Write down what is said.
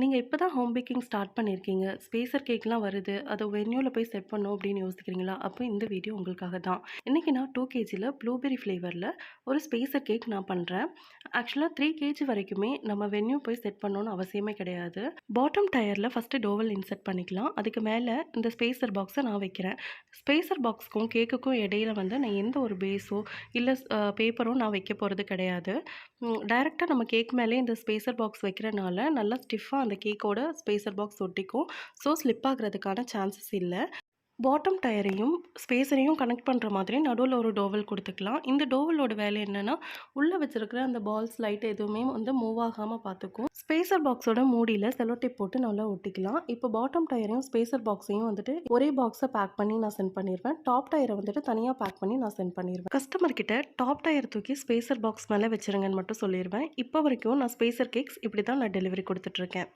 நீங்கள் இப்போ தான் ஹோம் பேக்கிங் ஸ்டார்ட் பண்ணியிருக்கீங்க. ஸ்பேசர் கேக்லாம் வருது. அதை வென்யூவில் போய் செட் பண்ணும் அப்படின்னு யோசிக்கிறீங்களா? அப்போ இந்த வீடியோ உங்களுக்காக தான். இன்றைக்கி நான் டூ கேஜியில் ப்ளூபெரி ஃப்ளேவரில் ஒரு ஸ்பேசர் கேக் நான் பண்ணுறேன் ஆக்சுவலாக த்ரீ கேஜி வரைக்குமே நம்ம வென்யூ போய் செட் பண்ணணும்னு அவசியமே கிடையாது. பாட்டம் டயரில் ஃபஸ்ட்டு டோவல் இன்செர்ட் பண்ணிக்கலாம். அதுக்கு மேலே இந்த ஸ்பேசர் பாக்ஸை நான் வைக்கிறேன். ஸ்பேசர் பாக்ஸுக்கும் கேக்குக்கும் இடையில வந்து நான் எந்த ஒரு பேஸோ இல்லை பேப்பரோ நான் வைக்க போகிறது கிடையாது. டைரெக்டாக நம்ம கேக் மேலே இந்த ஸ்பேசர் பாக்ஸ் வைக்கிறனால நல்லா ஸ்டிஃபாக அந்த கேக்கோட ஸ்பேசர் பாக்ஸ் ஒட்டிக்கும். ஸோ ஸ்லிப் ஆகுறதுக்கான சான்சஸ் இல்லை பாட்டம் டயரையும், ஸ்பேசரையும் கனெக்ட் பண்ணுற மாதிரி நடுவில் ஒரு டோவல் கொடுத்துக்கலாம் இந்த டோவலோட வேலை என்னன்னா, உள்ளே வச்சுருக்கிற அந்த பால்ஸ், லைட் எதுவுமே வந்து மூவ் ஆகாமல் பார்த்துக்கும். ஸ்பேசர் பாக்ஸோட மூடியில் செல்லோ போட்டு நல்லா ஒட்டிக்கலாம். இப்போ பாட்டம் டயரையும், ஸ்பேசர் பாக்ஸையும் வந்துட்டு ஒரே பாக்ஸை பேக் பண்ணி நான் சென்ட் பண்ணிடுவேன் டாப் டயரை வந்துட்டு தனியாக பேக் பண்ணி நான் சென்ட் பண்ணிடுவேன் கஸ்டமர் கிட்ட டாப் டயர் தூக்கி ஸ்பேசர் பாக்ஸ் மேலே வச்சிருங்கன்னு மட்டும் சொல்லிருவேன். இப்போ வரைக்கும் நான் ஸ்பேசர் கேக்ஸ் இப்படி தான் நான் டெலிவரி கொடுத்துட்ருக்கேன்